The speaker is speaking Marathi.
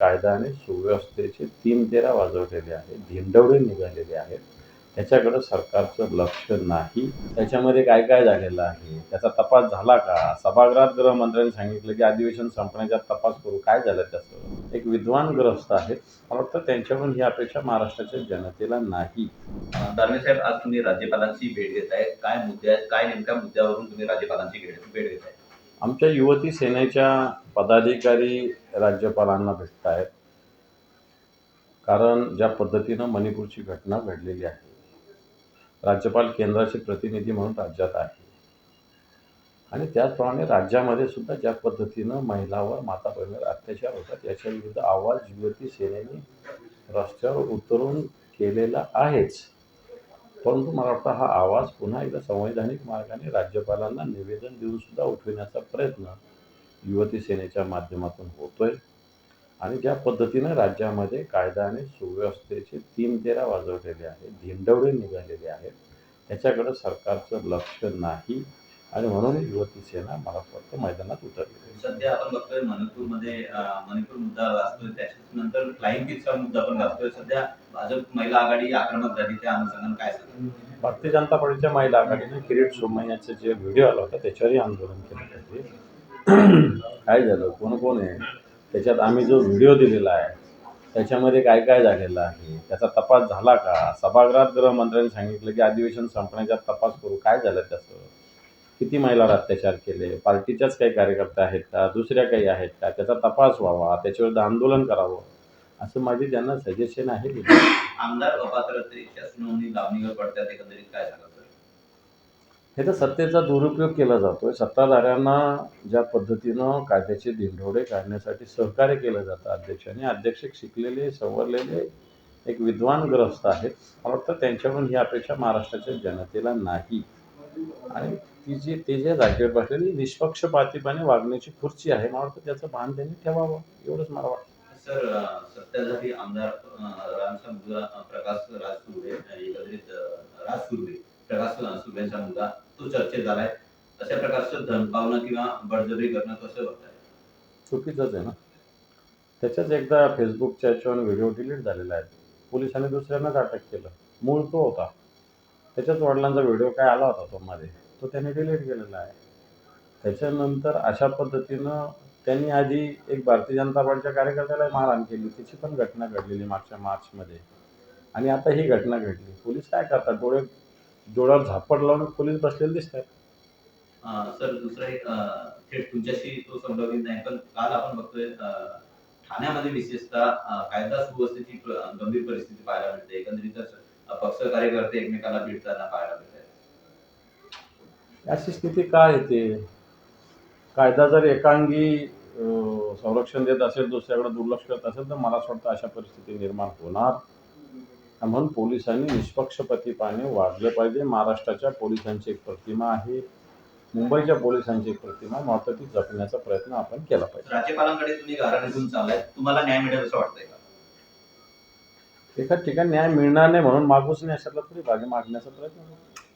कायदा आणि सुव्यवस्थेचे तीन तेरा वाजवलेले आहेत धिंडवडे निघालेले आहेत. त्याच्याकडं सरकारचं लक्ष नाही. त्याच्यामध्ये काय काय झालेलं आहे? त्याचा तपास झाला का? सभागृहात गृहमंत्र्यांनी सांगितलं की अधिवेशन संपण्याच्या तपास करू. काय झालं त्याचं? एक विद्वान ग्रस्त आहेत. मला वाटतं त्यांच्याकडून ही अपेक्षा महाराष्ट्राच्या जनतेला नाही. दानवे साहेब आज तुम्ही राज्यपालांची भेट घेत आहे काय मुद्दे आहेत? काय नेमक्या मुद्द्यावरून तुम्ही राज्यपालांची भेट भेट घेत आहे आमच्या युवती सेनेच्या पदाधिकारी राज्यपालांना भेटत आहेत कारण ज्या पद्धतीनं मणिपूरची घटना घडलेली आहे राज्यपाल केंद्राचे प्रतिनिधी म्हणून राज्यात आहे. आणि त्याचप्रमाणे राज्यामध्ये सुद्धा ज्या पद्धतीनं महिलावर माता बहिणीवर अत्याचार होतात याच्याविरुद्ध आवाज युवती सेनेने रस्त्यावर उतरून केलेला आहेच. परंतु मला वाटतं हा आवाज पुन्हा एकदा संवैधानिक मार्गाने राज्यपालांना निवेदन देऊन सुद्धा उठविण्याचा प्रयत्न युवती सेनेच्या माध्यमातून होतोय. आणि ज्या पद्धतीनं राज्यामध्ये कायदा आणि सुव्यवस्थेचे तीन तेरा वाजवलेले आहेत धिंडवडे निघालेले आहेत त्याच्याकडं सरकारचं लक्ष नाही. आणि म्हणून युवती सेना मला वाटतं मैदानात उतरली. सध्या आपण बघतोय मणिपूरमध्ये मणिपूर मुद्दा गाजतोय त्याच्यानंतर फ्लाइंग किटचा मुद्दा पण गाजतोय सध्या भाजप महिला आघाडी आक्रमक झाली त्या अनुषंगाने काय भारतीय जनता पार्टीच्या महिला आघाडीने किरीट सोमय्याचे जे व्हिडिओ आला होता त्याच्यावरही आंदोलन केलं पाहिजे. काय झालं? कोण कोण आहे? त्याच्यात आम्ही जो व्हिडिओ दिलेला आहे त्याच्यामध्ये काय काय झालेलं आहे? त्याचा तपास झाला का? सभागृहात गृहमंत्र्यांनी सांगितलं की अधिवेशन संपण्याच्या तपास करू. काय झालं त्याचं? किती महिलावर अत्याचार केले? पार्टीच्याच काही कार्यकर्ते आहेत का? दुसऱ्या काही आहेत का? त्याचा तपास व्हावा त्याच्याविरुद्ध आंदोलन करावं असं माझी त्यांना सजेशन आहे आमदार अपात्रतेच्या सुनावणी लावणीवर पडतात एकंदरीत काय सर हे तर सत्तेचा दुरुपयोग केला जातोय. सत्ताधाऱ्यांना ज्या पद्धतीनं कायद्याचे धिंडोडे काढण्यासाठी सहकार्य केलं जातं अध्यक्षांनी अध्यक्ष शिकलेले सवरलेले एक विद्वान ग्रस्त आहेत. मला वाटतं त्यांच्याकडून ही अपेक्षा महाराष्ट्राच्या जनतेला नाही. आणि ती जी ते जे राज्यात बसलेली निष्पक्षपातीपणे वागण्याची खुर्ची आहे मला वाटतं त्याचं भान त्यांनी ठेवावं एवढंच मला वाटतं. सर सत्ताधारी आमदार रामचा मुलगा प्रकाश राज सुर्वे अं, एकंदरीत अं, राज सुर्वे प्रकाश सुर्वेचा मुलगा तो चर्चेत झालाय अशा प्रकारचं धमकावणं किंवा बळजबरी करणं कसं बघताय चुकीचंच आहे ना. त्याच्याच एकदा फेसबुकच्या याच्यावर व्हिडिओ डिलीट झालेला आहे. पोलिसांनी दुसऱ्यांनाच अटक केलं. मूळ तो होता. त्याच्याच वडिलांचा व्हिडिओ काय आला होता तो मध्ये तो त्याने डिलीट केलेला आहे. त्याच्यानंतर अशा पद्धतीनं त्यांनी आधी एक भारतीय जनता पार्टीच्या कार्यकर्त्याला मारहाण केली. त्याची पण घटना घडलेली मागच्या मार्चमध्ये. आणि आता ही घटना घडली. पोलीस काय करतात? डोळे डोळ्यावर झापड लावून पोलीस बसलेले दिसतात. सर दुसरं एक थेट तुमच्याशी तो संबंधित नाही पण काल आपण बघतोय ठाण्यामध्ये विशेषतः कायदा सुव्यवस्थेची गंभीर परिस्थिती पाहायला मिळते. एकंदरीतच पक्ष कार्यकर्ते एकमेकांना भेटताना पाहायला मिळते. अशी स्थिती काय येते? कायदा जर एकांगी संरक्षण देत असेल दुसऱ्याकडे दुर्लक्ष करत असेल तर मला असं वाटतं अशा परिस्थिती निर्माण होणार. म्हणून पोलिसांनी निष्पक्षपातीपणे वागलं पाहिजे. महाराष्ट्राच्या पोलिसांची एक प्रतिमा आहे. मुंबईच्या पोलिसांची एक प्रतिमा. वाटतं ती जपण्याचा प्रयत्न आपण केला पाहिजे. राज्यपालांकडे तुम्ही चाललाय. तुम्हाला न्याय मिळेल असं वाटतंय का? एका ठिकाणी न्याय मिळणार नाही म्हणून मागूच नाही अशातला तरी भागी मागण्याचा प्रयत्न